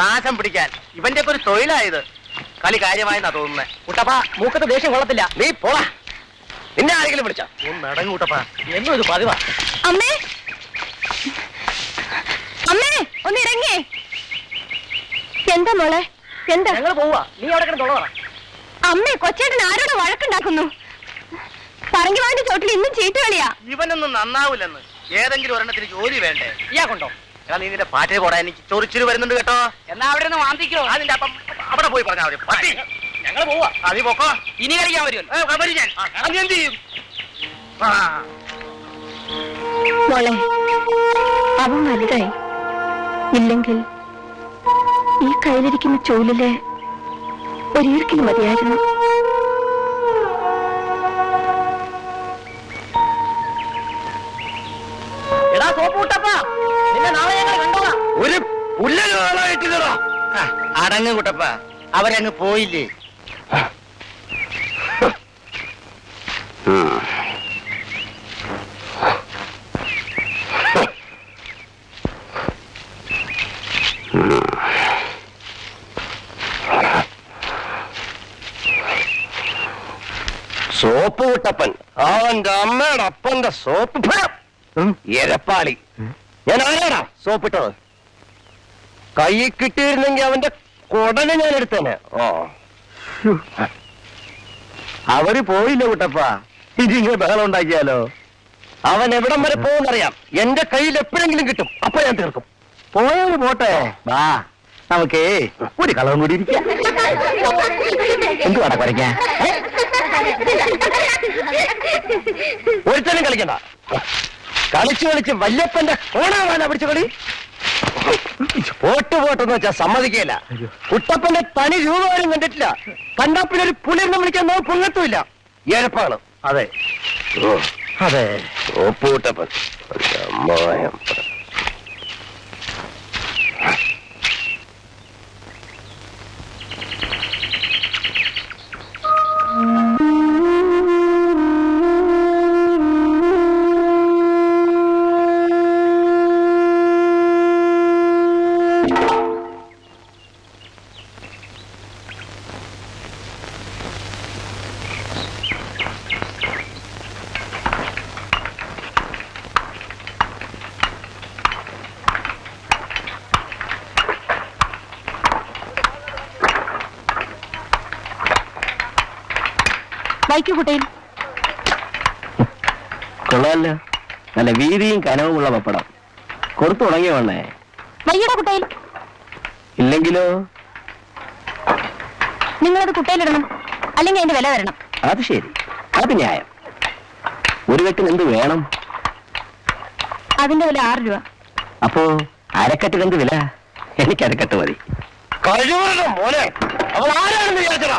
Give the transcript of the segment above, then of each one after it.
നാശം പിടിക്കാൻ. ഇവന്റെ ഒക്കെ ഒരു തൊഴിലായത്. കളി കാര്യമായെന്നാ തോന്നുന്നത് കുട്ടപ്പ മൂക്കത്ത് ദേഷ്യം കൊള്ളത്തില്ല. നീ പോടാ. നിന്നെ ആരെങ്കിലും വിളിച്ച? കൂട്ടപ്പാ എന്നും ഇത് പതിവാ. അമ്മേ. അമ്മേ ഒന്ന് ഇറങ്ങേ എന്താ മോളെ? എന്താ? ഞങ്ങൾ പോവാ. നീ അവിടെ കിടന്നുള്ളതാ അമ്മേ കൊച്ചേട്ടൻ ആരോട് വഴക്കുണ്ടാക്കുന്നു. പറഞ്ഞു വാണ്ടി ചോട്ടിൽ ഇന്നും ചീട്ട് കളിയാ ഇവനൊന്നും നന്നാവില്ലെന്ന് ഏതെങ്കിലും ഒരെണ്ണത്തിന് ജോലി വേണ്ടേ? ഇയാൾക്കുണ്ടോ എടാ നീ നിന്റെ പാറ്റേ പോടാ എനിക്ക് ചൊറിച്ചിരി വരുന്നുണ്ട് കേട്ടോ. എന്നാ അവിടെ നിന്ന് വാന്തിക്കോ അതിന്റെ അപ്പം അവിടെ പോയി പറഞ്ഞാൽ മതി. പട്ടി. ഞങ്ങൾ പോവാ. ആ, നീ പൊക്കോ. ഇനി കളിക്കാൻ വരുമല്ലോ. വരും ഞാൻ. ആ, നീ എന്ത് ചെയ്യും? ആ. മോളെ അവൻ വലുതായി. ഇല്ലെങ്കിൽ ഈ കയ്യിലിരിക്കുന്ന ചോലിലെ ഒരീർക്കിൽ മതിയായിരുന്നു. അടങ്ങ് കുട്ടപ്പ. അവരങ്ങ് പോയില്ലേ? സോപ്പ് കുട്ടപ്പൻ. അവന്റെ അമ്മയുടെ അപ്പന്റെ സോപ്പ്! എരപ്പാളി. ഞാൻ ആരാടാ? സോപ്പിട്ടത് കൈ കിട്ടിയിരുന്നെങ്കിൽ അവന്റെ കൊടനെ ഞാൻ എടുത്തേനെ. ഓ അവർ പോയില്ല കുട്ടപ്പ. ഇതിങ്ങനെ ബഹളം ഉണ്ടാക്കിയാലോ? അവൻ എവിടം വരെ പോകുന്നറിയാം എന്റെ കയ്യിൽ എപ്പോഴെങ്കിലും കിട്ടും. അപ്പൊ ഞാൻ തീർക്കും. പോയവര് പോട്ടെ. വാ. നമുക്കേ ഒരു കളവും കൂടി ഇരിക്കാം. എന്തുവാടാ കുറയ്ക്കാൻ ഒരുത്തനും കളിക്കണ്ട. കളിച്ചു കളിച്ച് വല്യപ്പന്റെ കോണാവാനാ പിടിച്ച കളി പോട്ട് പോട്ടെന്ന് വെച്ചാ സമ്മതിക്കില്ല കുട്ടപ്പന്റെ തനി രൂപകാരം കണ്ടിട്ടില്ല. കണ്ടാ പിന്നെ ഒരു പുളിർന്ന് വിളിക്കാൻ നമുക്ക് പൊങ്ങത്തുമില്ല. ഏഴപ്പാണ് അതെ. അതെ. ഓപ്പൂട്ടപ്പൻ വൈക്കു കുട്ടയിൽ കൊള്ളാമല്ലോ നല്ല വീതിയും കനവുമുള്ള പപ്പടം. കൊടുത്തു തുടങ്ങിയ വേണേ വയ്യട കുട്ടയിൽ ഇല്ലെങ്കിലോ? നിങ്ങളത് കുട്ടയിലിടണം അല്ലെങ്കിൽ അതിന്റെ വില വരണം. അത് ശരി. അത് ന്യായം. ഒരു കെട്ടിന് എന്ത് വേണം? അതിന്റെ വില ആറ് രൂപ. അപ്പോ അരക്കെട്ടിന് എന്ത് വില? എനിക്ക് അരക്കെട്ട് മതി. കഴിവറുടെ മോനെ. അവൾ ആരാണെന്ന് വിചാരിച്ചടാ?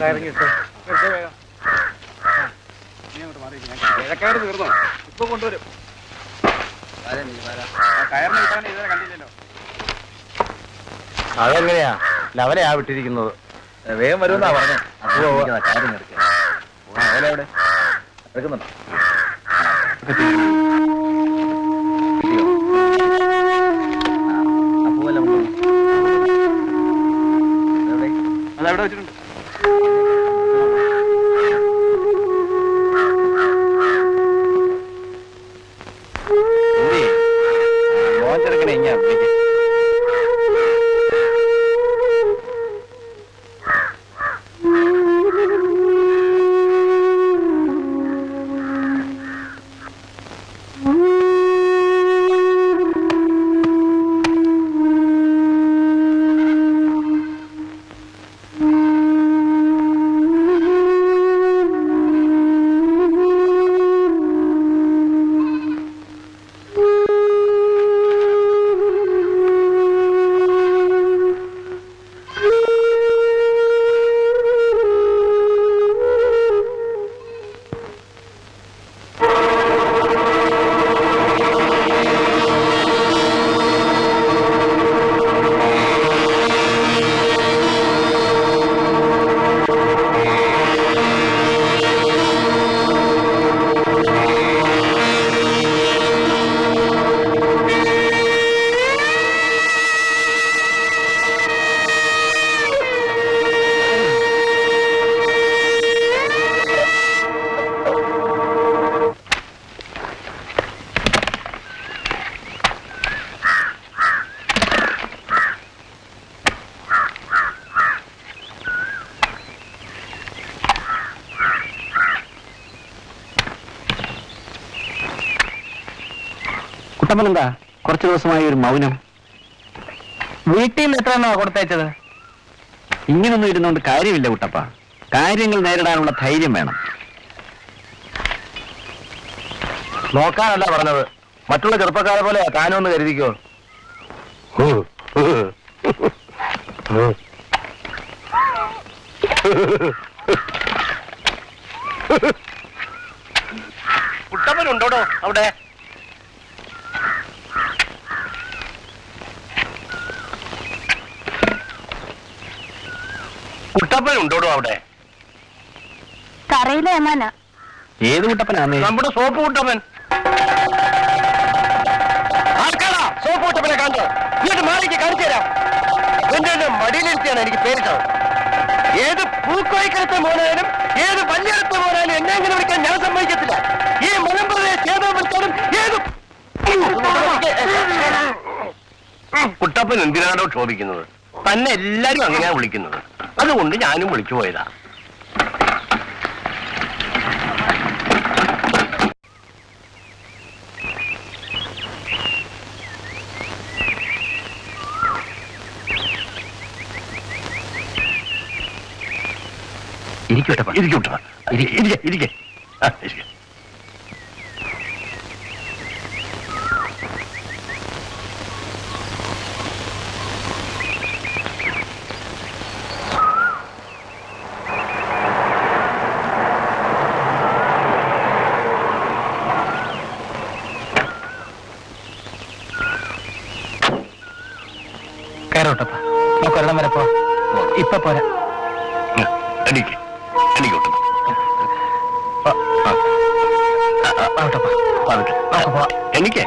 തമർന്ന് വെച്ച വെടി അതെങ്ങനെയാ ലവനെയാ വിട്ടിരിക്കുന്നത് വേഗം വരുമെന്നാ പറഞ്ഞേ അവനെവിടെ എടുക്കുന്നുണ്ടോ അതവിടെ വെച്ചിട്ടുണ്ട് Thank you. കുട്ടപ്പൻ എന്താ കുറച്ചു ദിവസമായി ഒരു മൗനം. വീട്ടിൽ നിന്ന് എത്ര എണ്ണ കൊടുത്തയച്ചത്? ഇങ്ങനൊന്നും ഇരുന്നുകൊണ്ട് കാര്യമില്ല കുട്ടപ്പ. കാര്യങ്ങൾ നേരിടാനുള്ള ധൈര്യം വേണം. നോക്കാനല്ല പറഞ്ഞത്. മറ്റുള്ള ചെറുപ്പക്കാരെ പോലെ താനൊന്ന് കരുതിക്കോ. കുട്ടമ്മനുണ്ടോടോ അവിടെ? കുട്ടപ്പൻ ഉണ്ടോടോ അവിടെ? തറയിലെ ഏമാന ഏത് കുട്ടപ്പനാണ് നമ്മുടെ സോപ്പ് കുട്ടപ്പൻ ആർക്കാടാ സോപ്പ് കുട്ടപ്പനെ കണ്ടോ ഇങ്ങോട്ട് മാറിക്ക് കാണിച്ചു തരാം. എന്റെ എന്റെ മടിയിലിരുത്തിയാണ് എനിക്ക് പേരിട്ടത് ഏത് പൂക്കോയിക്കലത്തെ മോനായാലും ഏത് വല്യടത്തെ മോനായാലും എന്നെ എങ്ങനെ വിളിക്കാൻ ഞാൻ സമ്മതിക്കത്തില്ല. ഈ മലമ്പ്രദേശ ചേതം വിളിച്ചാലും ഏത് കുട്ടപ്പൻ എന്തിനാണോ ക്ഷോഭിക്കുന്നത്? തന്നെ എല്ലാരും അങ്ങനെയാ വിളിക്കുന്നത്. അതുകൊണ്ട് ഞാനും വിളിച്ചു പോയതാ. ഇരിക്കട്ടെ ഇരിക്കട്ടെ ഇരിക്കെ ഇരിക്കെ. നമുക്ക് വരെ പോ ഇപ്പൊ പോരാ. നമുക്ക് പോവാം. എനിക്ക്